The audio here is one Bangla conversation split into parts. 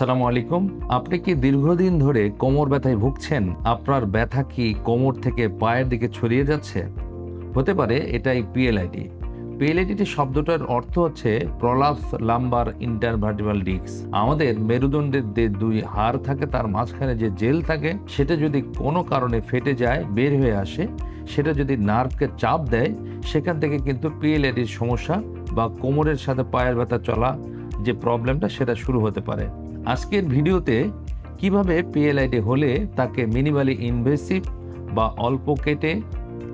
সালামু আলাইকুম। আপনি কি দীর্ঘদিন ধরে কোমর ব্যথায় ভুগছেন? আপনার ব্যথা কি কোমর থেকে পায়ের দিকে ছড়িয়ে যাচ্ছে? হতে পারে এটাই পিএলআইডি পিএলআইডি শব্দটার অর্থ হচ্ছে প্রলাপস লাম্বার ইন্টারভার্টিবাল ডিস্ক। আমাদের মেরুদণ্ডের যে দুই হাড় থাকে, তার মাঝখানে যে জেল থাকে, সেটা যদি কোনো কারণে ফেটে যায়, বের হয়ে আসে, সেটা যদি নার্ভকে চাপ দেয়, সেখান থেকে কিন্তু পিএলআইডির সমস্যা বা কোমরের সাথে পায়ের ব্যথা চলা যে প্রবলেমটা, সেটা শুরু হতে পারে। আজকের ভিডিওতে কীভাবে পিএলআইডি হলে তাকে মিনিমালি ইনভেসিভ বা অল্প কেটে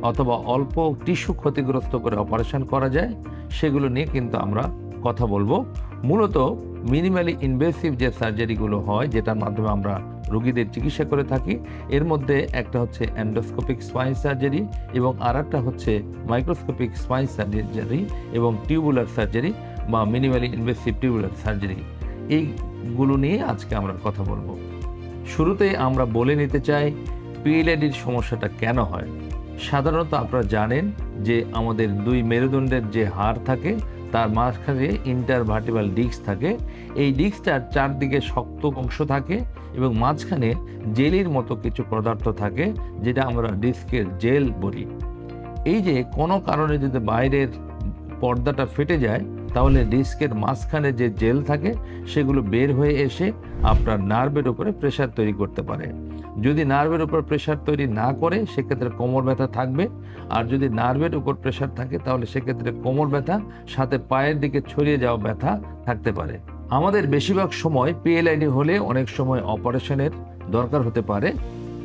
অথবা অল্প টিস্যু ক্ষতিগ্রস্ত করে অপারেশন করা যায়, সেগুলো নিয়ে কিন্তু আমরা কথা বলব। মূলত মিনিমালি ইনভেসিভ যে সার্জারিগুলো হয়, যেটার মাধ্যমে আমরা রোগীদের চিকিৎসা করে থাকি, এর মধ্যে একটা হচ্ছে অ্যান্ডোস্কোপিক স্পাইন সার্জারি এবং আর একটা হচ্ছে মাইক্রোস্কোপিক স্পাইন সার্জারি এবং টিউবুলার সার্জারি বা মিনিমালি ইনভেসিভ টিউবুলার সার্জারি। এইগুলো নিয়ে আজকে আমরা কথা বলব। শুরুতে আমরা বলে নিতে চাই, পিএলএডির সমস্যাটা কেন হয়? সাধারণত আপনারা জানেন যে আমাদের দুই মেরুদণ্ডের যে হাড় থাকে, তার মাঝখানে ইন্টারভার্টিবাল ডিস্ক থাকে। এই ডিস্কটার চারদিকে শক্ত অংশ থাকে এবং মাঝখানে জেলির মতো কিছু পদার্থ থাকে, যেটা আমরা ডিস্কের জেল বলি। এই যে কোনো কারণে যদি বাইরের পর্দাটা ফেটে যায় তাহলে ডিস্কের মাঝখানে যে জেল থাকে, সেগুলো বের হয়ে এসে আপনার নার্ভের উপরে প্রেশার তৈরি করতে পারে। যদি নার্ভের উপর প্রেশার তৈরি না করে, সেক্ষেত্রে কোমর ব্যথা থাকবে। আর যদি নার্ভের উপর প্রেশার থাকে, তাহলে সেক্ষেত্রে কোমর ব্যথা, সাথে পায়ের দিকে ছড়িয়ে যাওয়া ব্যথা থাকতে পারে। আমাদের বেশিরভাগ সময় পিএলআইডি হলে অনেক সময় অপারেশনের দরকার হতে পারে।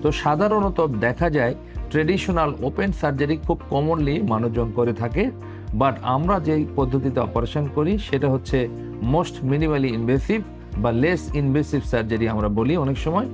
তো সাধারণত দেখা যায় ট্রেডিশনাল ওপেন সার্জারি খুব কমনলি মানুষজন করে থাকে। বাট আমরা যেই পদ্ধতিতে অপারেশন করি, সেটা হচ্ছে মোস্ট মিনিমালি ইনভেসিভ বা লেস ইনভেসিভ সার্জারি আমরা বলি অনেক সময়।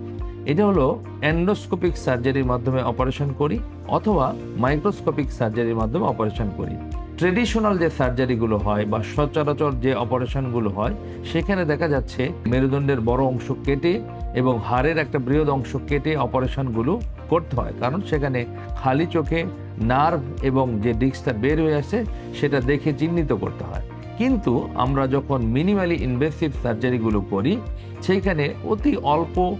এটা হলো অ্যান্ডোস্কোপিক সার্জারির মাধ্যমে অপারেশন করি, অথবা মাইক্রোস্কোপিক সার্জারির মাধ্যমে অপারেশন করি। ট্রেডিশনাল যে সার্জারিগুলো হয় বা সচরাচর যে অপারেশনগুলো হয়, সেখানে দেখা যাচ্ছে মেরুদণ্ডের বড় অংশ কেটে এবং হাড়ের একটা বৃহৎ অংশ কেটে অপারেশনগুলো করতে হয়। কারণ সেখানে খালি চোখে নার্ভ এবং যে ডিস্কটা বের হয়ে আসে, সেটা দেখে চিহ্নিত করতে হয়। কিন্তু আমরা যখন মিনিমালি ইনভেসিভ সার্জারিগুলো করি, সেইখানে অতি অল্প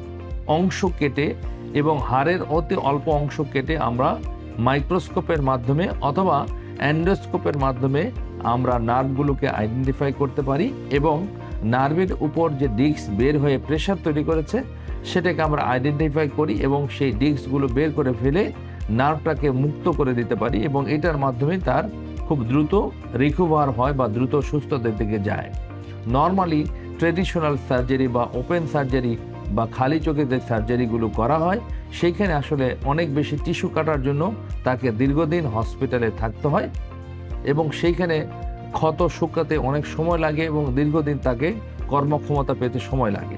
অংশ কেটে এবং হাড়ের অতি অল্প অংশ কেটে আমরা মাইক্রোস্কোপের মাধ্যমে অথবা অ্যান্ডোস্কোপের মাধ্যমে আমরা নার্ভগুলোকে আইডেন্টিফাই করতে পারি এবং নার্ভের উপর যে ডিস্ক বের হয়ে প্রেশার তৈরি করেছে, সেটাকে আমরা আইডেন্টিফাই করি এবং সেই ডিস্কগুলো বের করে ফেলে নার্ভটাকে মুক্ত করে দিতে পারি এবং এটার মাধ্যমে তার খুব দ্রুত রিকভার হয় বা দ্রুত সুস্থতার দিকে যায়। নর্মালি ট্রেডিশনাল সার্জারি বা ওপেন সার্জারি বা খালি চোখে যে সার্জারিগুলো করা হয়, সেইখানে আসলে অনেক বেশি টিস্যু কাটার জন্য তাকে দীর্ঘদিন হসপিটালে থাকতে হয় এবং সেইখানে ক্ষত শুকাতে অনেক সময় লাগে এবং দীর্ঘদিন তাকে কর্মক্ষমতা পেতে সময় লাগে।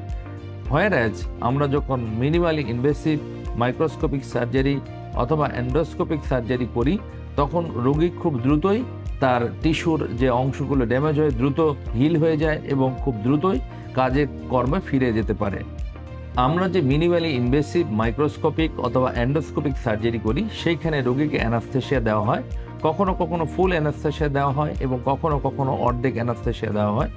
হোয়ারাজ আমরা যখন মিনিমালি ইনভেসিভ মাইক্রোস্কোপিক সার্জারি অথবা অ্যান্ডোস্কোপিক সার্জারি করি, তখন রোগী খুব দ্রুতই তার টিস্যুর যে অংশগুলো ড্যামেজ হয়ে দ্রুত হিল হয়ে যায় এবং খুব দ্রুতই কাজে কর্মে ফিরে যেতে পারে। আমরা যে মিনিমালি ইনভেসিভ মাইক্রোস্কোপিক অথবা অ্যান্ডোস্কোপিক সার্জারি করি, সেইখানে রোগীকে অ্যানাস্থেশিয়া দেওয়া হয়। কখনো কখনো ফুল অ্যানাস্থেশিয়া দেওয়া হয় এবং কখনো কখনো অর্ধেক অ্যানাস্থেশিয়া দেওয়া হয়।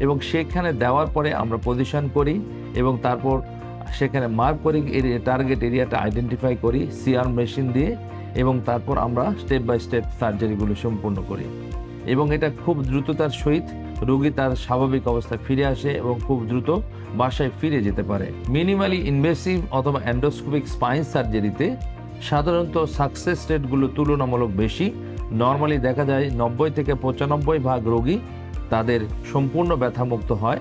এবং সেখানে দেওয়ার পরে আমরা পজিশন করি এবং তারপর সেখানে মার্ক করি টার্গেট এরিয়াটা আইডেন্টিফাই করি সিআর মেশিন দিয়ে এবং তারপর আমরা স্টেপ বাই স্টেপ সার্জারিগুলো সম্পূর্ণ করি। এবং এটা খুব দ্রুততার সহিত রোগী তার স্বাভাবিক অবস্থায় ফিরে আসে এবং খুব দ্রুত বাসায় ফিরে যেতে পারে। মিনিমালি ইনভেসিভ অথবা অ্যান্ডোস্কোপিক স্পাইন সার্জারিতে সাধারণত সাকসেস রেটগুলো তুলনামূলক বেশি। নর্মালি দেখা যায় নব্বই থেকে পঁচানব্বই ভাগ রোগী তাদের সম্পূর্ণ ব্যথামুক্ত হয়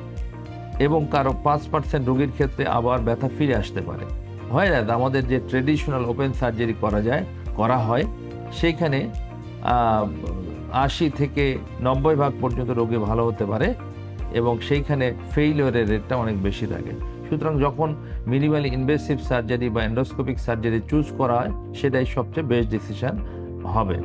এবং কারও পাঁচ পার্সেন্ট রোগীর ক্ষেত্রে আবার ব্যথা ফিরে আসতে পারে। হয় না, আমাদের যে ট্রেডিশনাল ওপেন সার্জারি করা যায়, করা হয়, সেইখানে আশি থেকে নব্বই ভাগ পর্যন্ত রোগী ভালো হতে পারে এবং সেইখানে ফেইলিওরের রেটটা অনেক বেশি থাকে। সুতরাং যখন মিনিমাল ইনভেসিভ সার্জারি বা এন্ডোস্কোপিক সার্জারি চুজ করা হয়, সেটাই সবচেয়ে বেস্ট ডিসিশান হবে।